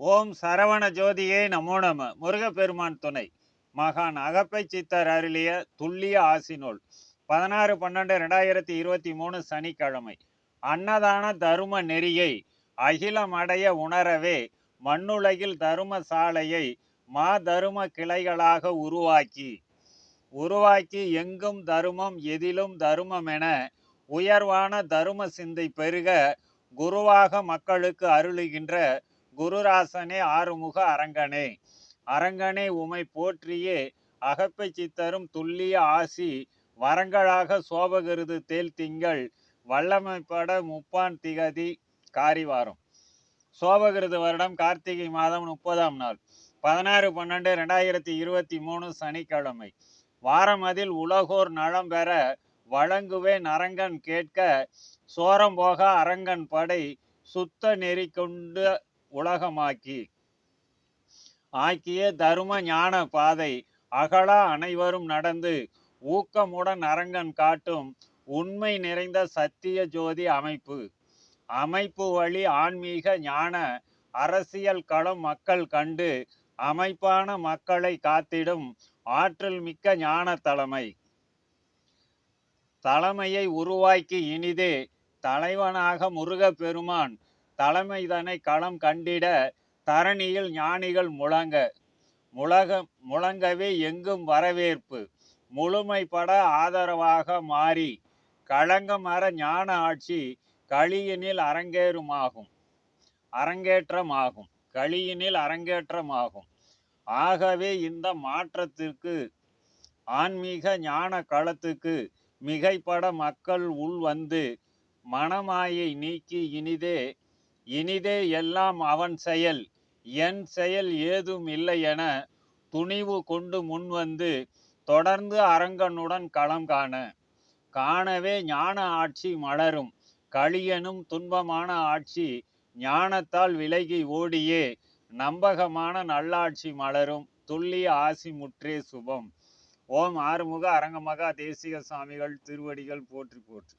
ஓம் சரவண ஜோதியே நமோ நம. முருகப்பெருமான் துணை. மகான் அகப்பை சித்தர் அருளிய துல்லிய நூல். பதினாறு பன்னெண்டு ரெண்டாயிரத்தி இருபத்தி மூணு சனிக்கிழமை. அன்னதான தரும நெறியை அகிலம் அடைய உணரவே மண்ணுலகில் தரும சாலையை மா தரும கிளைகளாக உருவாக்கி. உருவாக்கி எங்கும் தருமம் எதிலும் தருமம் என உயர்வான தரும சிந்தை பெருக குருவாக மக்களுக்கு அருளுகின்ற குருராசனே ஆறுமுக அரங்கனே. அரங்கனே உமை போற்றியே அகப்பை சித்தரும் துல்லிய ஆசி வரங்களாக சோபகிருது தேல் திங்கள் வல்லமைப்பட முப்பான் திகதி காரிவாரம். சோபகிருது வருடம் கார்த்திகை மாதம் முப்பதாம் நாள் பதினாறு பன்னெண்டு ரெண்டாயிரத்தி இருபத்தி மூணு சனிக்கிழமை. வாரம் அதில் உலகோர் நலம் பெற வழங்குவேன் அரங்கன் கேட்க சோரம் போக அரங்கன் படை சுத்த நெறி கொண்டு உலகமாக்கி. ஆக்கிய தரும ஞான பாதை அகலா அனைவரும் நடந்து ஊக்கமுடன் அரங்கன் காட்டும் உண்மை நிறைந்த சத்திய ஜோதி அமைப்பு. அமைப்பு வழி ஆன்மீக ஞான அரசியல் களம் மக்கள் கண்டு அமைப்பான மக்களை காத்திடும் ஆற்றல் மிக்க ஞான தலைமை. தலைமையை உருவாக்கி இனிதே தலைவனாக முருக பெருமான் தலைமைதனை களம் கண்டிட தரணியில் ஞானிகள் முழங்க முழக முழங்கவே எங்கும் வரவேற்பு. முழுமைப்பட ஆதரவாக மாறி களங்கமர ஞான ஆட்சி களியினில் அரங்கேறுமாகும் அரங்கேற்றமாகும் களியினில் அரங்கேற்றமாகும். ஆகவே இந்த மாற்றத்திற்கு ஆன்மீக ஞான களத்துக்கு மிகைப்பட மக்கள் உள் வந்து மனமாயை நீக்கி இனிதே இனிதே எல்லாம் அவன் செயல். என் செயல் ஏதும் இல்லை என துணிவு கொண்டு முன்வந்து தொடர்ந்து அரங்கனுடன் களம் காண. காணவே ஞான ஆட்சி மலரும். களியனும் துன்பமான ஆட்சி ஞானத்தால் விலகி ஓடியே. நம்பகமான நல்லாட்சி மலரும். துள்ளி ஆசி முற்றே சுபம். ஓம் ஆறுமுக அரங்கமகா தேசிக சாமிகள் திருவடிகள் போற்றி போற்றி.